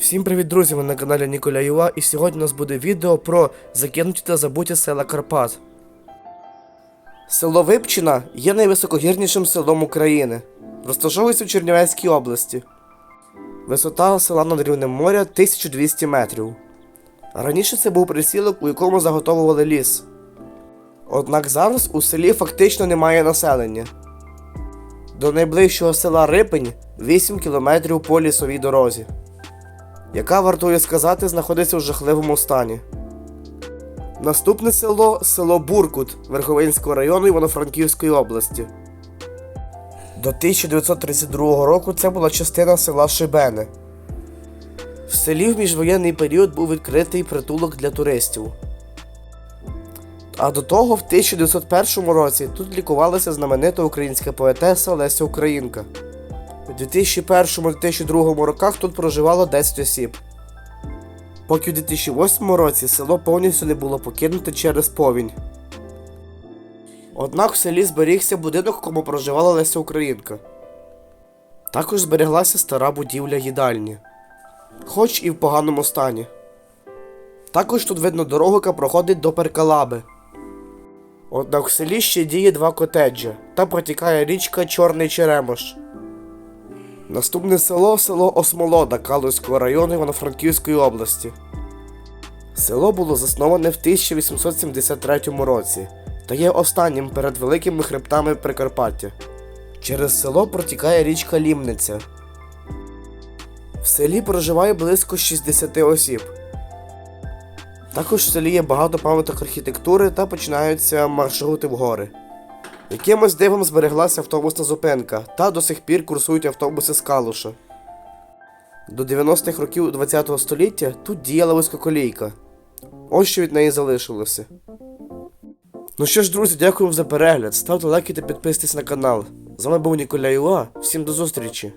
Всім привіт, друзі! Ви на каналі Ніколя Юа, і сьогодні у нас буде відео про закинуті та забуті села Карпат. Село Випчина є найвисокогірнішим селом України. Розташовується в Чернівецькій області. Висота села над рівнем моря 1200 метрів. Раніше це був присілок, у якому заготовували ліс. Однак зараз у селі фактично немає населення. До найближчого села Рипень 8 кілометрів по лісовій дорозі яка, вартує сказати, знаходиться в жахливому стані. Наступне село село Буркут Верховинського району Івано-Франківської області. До 1932 року це була частина села Шибене. В селі в міжвоєнний період був відкритий притулок для туристів. А до того, в 1901 році тут лікувалася знаменита українська поетеса Леся Українка. У 2001-2002 роках тут проживало 10 осіб. Поки у 2008 році село повністю не було покинуте через повінь. Однак в селі зберігся будинок, в якому проживала Леся Українка. Також збереглася стара будівля їдальні, хоч і в поганому стані. Також тут видно дорогу, яка проходить до Перкалаби. Однак в селі ще діє два котеджі та протікає річка Чорний Черемош. Наступне село село Осмолода Калузького району Івано-Франківської області. Село було засноване в 1873 році та є останнім перед великими хребтами Прикарпаття. Через село протікає річка Лімниця. В селі проживає близько 60 осіб. Також в селі є багато пам'яток архітектури та починаються маршрути в гори. Якимось дивом збереглася автобусна зупинка, та до сих пір курсують автобуси з Калуша. До 90-х років ХХ століття тут діяла вузькоколійка. Ось що від неї залишилося. Ну що ж, друзі, дякую за перегляд. Ставте лайки та підписуйтесь на канал. З вами був Ніколя Юа. Всім до зустрічі!